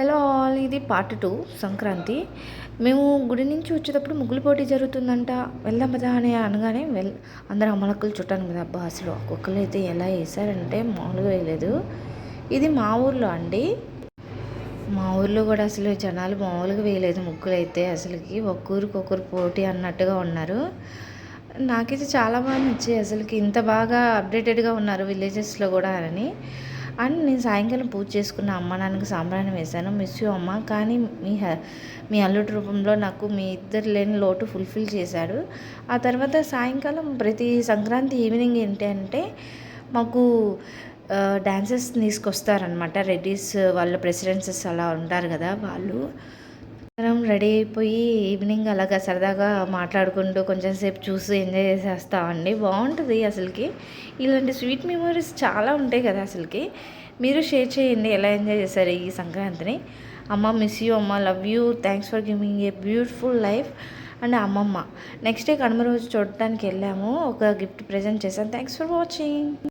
Hello all ఇది part two Sankranti. మేము గుడి నుంచి వచ్చేటప్పుడు ముగ్గులు పోటీ జరుగుతుందంట. వెళ్దాం కదా అని అనగానే వెల్ అందరూ అమ్మలక్కలు చుట్టాను కదా అబ్బా అసలు ఒక్కొక్కరు అయితే ఎలా వేసారంటే మామూలుగా వేయలేదు. ఇది మా ఊర్లో అండి. మా ఊర్లో కూడా అసలు జనాలు మామూలుగా వేయలేదు ముగ్గులు అయితే అసలుకి ఒక్కరికి ఒకరు పోటీ అన్నట్టుగా ఉన్నారు. నాకైతే చాలా బాగా నచ్చాయి. అసలుకి ఇంత బాగా అప్డేటెడ్గా ఉన్నారు విలేజెస్లో కూడా అని. అండ్ నేను సాయంకాలం పూజ చేసుకున్న అమ్మ నాన్నకి సాంబ్రాణి వేశాను మిస్ యూ అమ్మ. కానీ మీ మీ అల్లుడి రూపంలో నాకు మీ ఇద్దరు లేని లోటు ఫుల్ఫిల్ చేశాడు. ఆ తర్వాత సాయంకాలం ప్రతి సంక్రాంతి ఈవినింగ్ ఏంటి అంటే మాకు డ్యాన్సెస్ తీసుకొస్తారనమాట రెడ్డీస్ వాళ్ళ ప్రెసిడెన్సెస్ అలా ఉంటారు కదా వాళ్ళు. మనం రెడీ అయిపోయి ఈవినింగ్ అలాగా సరదాగా మాట్లాడుకుంటూ కొంచెం సేపు చూసి ఎంజాయ్ చేసేస్తామండి. బాగుంటుంది అసలుకి. ఇలాంటి స్వీట్ మెమరీస్ చాలా ఉంటాయి కదా అసలుకి. మీరు షేర్ చేయండి ఎలా ఎంజాయ్ చేశారు ఈ సంక్రాంతిని. అమ్మ మిస్ యూ అమ్మ love you thanks for giving a beautiful life and అమ్మమ్మ. నెక్స్ట్ డే కనుమ రోజు చూడటానికి వెళ్ళాము. ఒక గిఫ్ట్ ప్రజెంట్ చేశాను థ్యాంక్స్ ఫర్ వాచింగ్